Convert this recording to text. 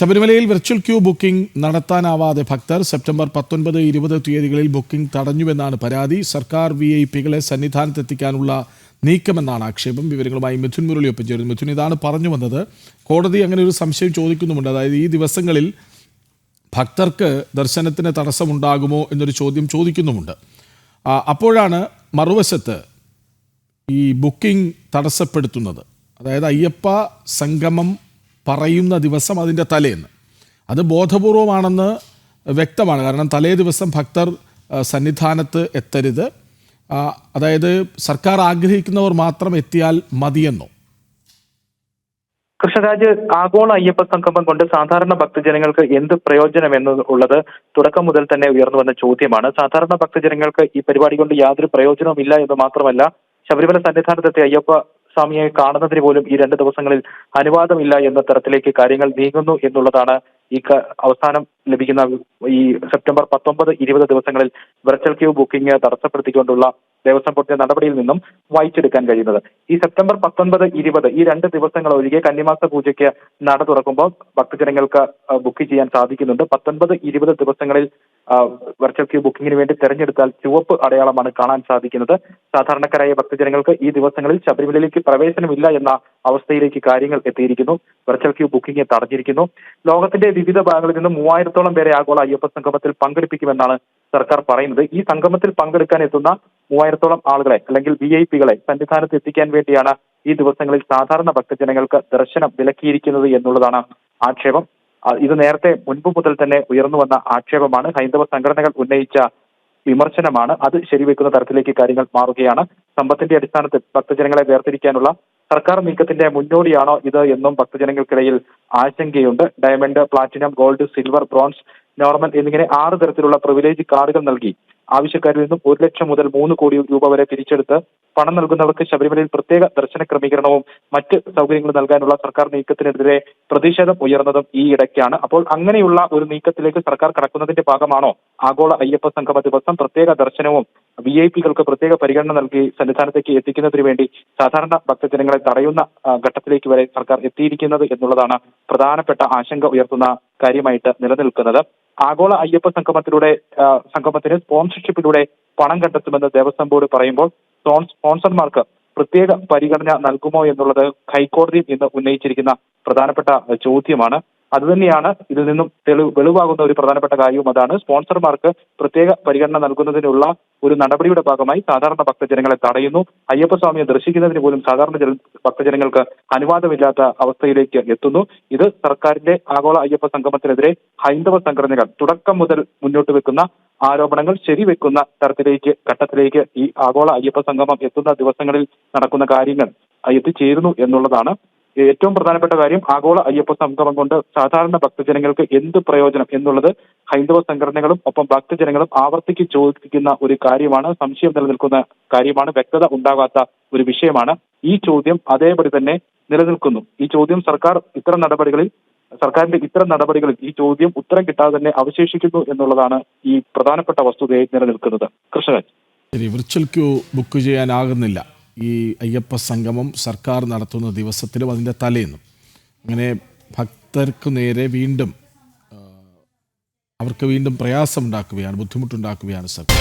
ശബരിമലയിൽ virtual queue booking നടത്താനാവാതെ ഭക്തർ September പത്തൊൻപത് ഇരുപത് തീയതികളിൽ ബുക്കിംഗ് തടഞ്ഞുവെന്നാണ് പരാതി. സർക്കാർ വി ഐ പികളെ സന്നിധാനത്തെത്തിക്കാനുള്ള നീക്കമെന്നാണ് ആക്ഷേപം. വിവരങ്ങളുമായി മിഥുൻ മുരളി ഒപ്പം ചേരുന്നു. മിഥുൻ ഇതാണ് പറഞ്ഞു വന്നത്. കോടതി അങ്ങനെ ഒരു സംശയം ചോദിക്കുന്നുമുണ്ട്. അതായത് ഈ ദിവസങ്ങളിൽ ഭക്തർക്ക് ദർശനത്തിന് തടസ്സമുണ്ടാകുമോ എന്നൊരു ചോദ്യം ചോദിക്കുന്നുമുണ്ട്. അപ്പോഴാണ് മറുവശത്ത് ഈ ബുക്കിംഗ് തടസ്സപ്പെടുത്തുന്നത്. അതായത് അയ്യപ്പ സംഗമം പറയുന്ന ദിവസം അതിന്റെ തലേന്ന്. അത് ബോധപൂർവമാണെന്ന് വ്യക്തമാണ്. കാരണം തലേ ദിവസം ഭക്തർ സന്നിധാനത്ത് എത്തരുത്. അതായത് സർക്കാർ ആഗ്രഹിക്കുന്നവർ മാത്രം എത്തിയാൽ മതിയെന്നോ? കൃഷ്ണരാജ് ആഗോള അയ്യപ്പ സംഗമം കൊണ്ട് സാധാരണ ഭക്തജനങ്ങൾക്ക് എന്ത് പ്രയോജനം എന്നുള്ളത് തുടക്കം മുതൽ തന്നെ ഉയർന്നു വന്ന ചോദ്യമാണ്. സാധാരണ ഭക്തജനങ്ങൾക്ക് ഈ പരിപാടി കൊണ്ട് യാതൊരു പ്രയോജനവും ഇല്ല എന്ന് മാത്രമല്ല ശബരിമല സന്നിധാനത്തെത്തിയ അയ്യപ്പ സ്വാമിയെ കാണുന്നതിന് പോലും ഈ രണ്ട് ദിവസങ്ങളിൽ അനുവാദമില്ല എന്ന തരത്തിലേക്ക് കാര്യങ്ങൾ നീങ്ങുന്നു എന്നുള്ളതാണ് ഈ അവസാനം ലഭിക്കുന്ന ഈ സെപ്റ്റംബർ പത്തൊമ്പത് ഇരുപത് ദിവസങ്ങളിൽ വെർച്വൽ ക്യൂ ബുക്കിംഗ് തടസ്സപ്പെടുത്തിക്കൊണ്ടുള്ള ദേവസ്വം ബോർഡിന്റെ നടപടിയിൽ നിന്നും വായിച്ചെടുക്കാൻ കഴിയുന്നത്. ഈ സെപ്റ്റംബർ പത്തൊൻപത് ഇരുപത് ഈ രണ്ട് ദിവസങ്ങൾ ഒഴികെ കന്നിമാസ പൂജയ്ക്ക് നട തുറക്കുമ്പോൾ ഭക്തജനങ്ങൾക്ക് ബുക്ക് ചെയ്യാൻ സാധിക്കുന്നുണ്ട്. പത്തൊൻപത് ഇരുപത് ദിവസങ്ങളിൽ വെർച്വൽ ക്യൂ ബുക്കിംഗിന് വേണ്ടി തെരഞ്ഞെടുത്താൽ ചുവപ്പ് അടയാളമാണ് കാണാൻ സാധിക്കുന്നത്. സാധാരണക്കാരായ ഭക്തജനങ്ങൾക്ക് ഈ ദിവസങ്ങളിൽ ശബരിമലയിലേക്ക് പ്രവേശനമില്ല എന്ന അവസ്ഥയിലേക്ക് കാര്യങ്ങൾ എത്തിയിരിക്കുന്നു. വെർച്വൽ ക്യൂ ബുക്കിംഗ് തടഞ്ഞിരിക്കുന്നു. ലോകത്തിന്റെ വിവിധ ഭാഗങ്ങളിൽ നിന്ന് മൂവായിരത്തോളം പേരെ ആഗോള അയ്യപ്പ സംഗമത്തിൽ പങ്കെടുപ്പിക്കുമെന്നാണ് സർക്കാർ പറയുന്നത്. ഈ സംഗമത്തിൽ പങ്കെടുക്കാൻ എത്തുന്ന മൂവായിരത്തോളം ആളുകളെ അല്ലെങ്കിൽ വി ഐ പികളെ സന്നിധാനത്ത് എത്തിക്കാൻ വേണ്ടിയാണ് ഈ ദിവസങ്ങളിൽ സാധാരണ ഭക്തജനങ്ങൾക്ക് ദർശനം വിലക്കിയിരിക്കുന്നത് എന്നുള്ളതാണ് ആക്ഷേപം. ഇത് നേരത്തെ മുൻപ് മുതൽ തന്നെ ഉയർന്നു വന്ന ആക്ഷേപമാണ്. ഹൈന്ദവ സംഘടനകൾ ഉന്നയിച്ച വിമർശനമാണ്. അത് ശരിവെക്കുന്ന തരത്തിലേക്ക് കാര്യങ്ങൾ മാറുകയാണ്. സമ്പത്തിന്റെ അടിസ്ഥാനത്തിൽ ഭക്തജനങ്ങളെ വേർതിരിക്കാനുള്ള സർക്കാർ നീക്കത്തിന്റെ മുന്നോടിയാണോ ഇത് എന്നും ഭക്തജനങ്ങൾക്കിടയിൽ ആശങ്കയുണ്ട്. Diamond platinum gold silver bronze normal എന്നിങ്ങനെ ആറ് തരത്തിലുള്ള പ്രിവിലേജ് കാർഡുകൾ നൽകി ആവശ്യക്കാരിൽ നിന്നും ഒരു ലക്ഷം മുതൽ മൂന്ന് കോടി രൂപ വരെ പിരിച്ചെടുത്ത് പണം നൽകുന്നവർക്ക് ശബരിമലയിൽ പ്രത്യേക ദർശന ക്രമീകരണവും മറ്റ് സൗകര്യങ്ങളും നൽകാനുള്ള സർക്കാർ നീക്കത്തിനെതിരെ പ്രതിഷേധം ഉയർന്നതും ഈ ഇടയ്ക്കാണ്. അപ്പോൾ അങ്ങനെയുള്ള ഒരു നീക്കത്തിലേക്ക് സർക്കാർ കടക്കുന്നതിന്റെ ഭാഗമാണോ? ആഗോള അയ്യപ്പ സംഗമ ദിവസം പ്രത്യേക ദർശനവും വി ഐ പികൾക്ക് പ്രത്യേക പരിഗണന നൽകി സന്നിധാനത്തേക്ക് എത്തിക്കുന്നതിന് വേണ്ടി സാധാരണ ഭക്തജനങ്ങളെ തടയുന്ന ഘട്ടത്തിലേക്ക് വരെ സർക്കാർ എത്തിയിരിക്കുന്നത് എന്നുള്ളതാണ് പ്രധാനപ്പെട്ട ആശങ്ക ഉയർത്തുന്ന കാര്യമായിട്ട് നിലനിൽക്കുന്നത്. ആഗോള അയ്യപ്പ സംഗമത്തിലൂടെ സംഗമത്തിന് സ്പോൺസർഷിപ്പിലൂടെ പണം കണ്ടെത്തുമെന്ന് ദേവസ്വം ബോർഡ് പറയുമ്പോൾ സ്പോൺ- സ്പോൺസർമാർക്ക് പ്രത്യേക പരിഗണന നൽകുമോ എന്നുള്ളത് ഹൈക്കോടതി ഇന്ന് ഉന്നയിച്ചിരിക്കുന്ന പ്രധാനപ്പെട്ട ചോദ്യമാണ്. അതുതന്നെയാണ് ഇതിൽ നിന്നും തെളിവ് വെളിവാകുന്ന ഒരു പ്രധാനപ്പെട്ട കാര്യവും അതാണ്. സ്പോൺസർമാർക്ക് പ്രത്യേക പരിഗണന നൽകുന്നതിനുള്ള ഒരു നടപടിയുടെ ഭാഗമായി സാധാരണ ഭക്തജനങ്ങളെ തടയുന്നു. അയ്യപ്പസ്വാമിയെ ദർശിക്കുന്നതിന് പോലും സാധാരണ ജന- ഭക്തജനങ്ങൾക്ക് അനുവാദമില്ലാത്ത അവസ്ഥയിലേക്ക് എത്തുന്നു. ഇത് സർക്കാരിന്റെ ആഗോള അയ്യപ്പ സംഗമത്തിനെതിരെ ഹൈന്ദവ സംഘടനകൾ തുടക്കം മുതൽ മുന്നോട്ട് വെക്കുന്ന ആരോപണങ്ങൾ ശരിവെക്കുന്ന തരത്തിലേക്ക് ഘട്ടത്തിലേക്ക് ഈ ആഗോള അയ്യപ്പ സംഗമം എത്തുന്ന ദിവസങ്ങളിൽ നടക്കുന്ന കാര്യങ്ങൾ എത്തിച്ചേരുന്നു എന്നുള്ളതാണ് ഏറ്റവും പ്രധാനപ്പെട്ട കാര്യം ആഗോള അയ്യപ്പ സംഗമം കൊണ്ട് സാധാരണ ഭക്തജനങ്ങൾക്ക് എന്ത് പ്രയോജനം എന്നുള്ളത് ഹൈന്ദവ സംഘടനകളും ഒപ്പം ഭക്തജനങ്ങളും ആവർത്തിക്ക് ചോദിക്കുന്ന ഒരു കാര്യമാണ് സംശയം നിലനിൽക്കുന്ന കാര്യമാണ് വ്യക്തത ഉണ്ടാകാത്ത ഒരു വിഷയമാണ്. ഈ ചോദ്യം അതേപടി തന്നെ നിലനിൽക്കുന്നു. ഈ ചോദ്യം സർക്കാർ ഇത്തരം നടപടികളിൽ സർക്കാരിന്റെ ഇത്തരം നടപടികളിൽ ഈ ചോദ്യം ഉത്തരം കിട്ടാതെ തന്നെ അവശേഷിക്കുന്നു എന്നുള്ളതാണ് ഈ പ്രധാനപ്പെട്ട വസ്തുതയെ നിലനിൽക്കുന്നത്. കൃഷ്ണരാജ്. ബുക്ക് ചെയ്യാനാകുന്നില്ല. ഈ അയ്യപ്പ സംഗമം സർക്കാർ നടത്തുന്ന ദിവസത്തിലും അതിന്റെ തലേന്നും. അങ്ങനെ ഭക്തർക്ക് നേരെ വീണ്ടും അവർക്ക് വീണ്ടും പ്രയാസമുണ്ടാക്കുകയാണ് ബുദ്ധിമുട്ടുണ്ടാക്കുകയാണ് സർക്കാർ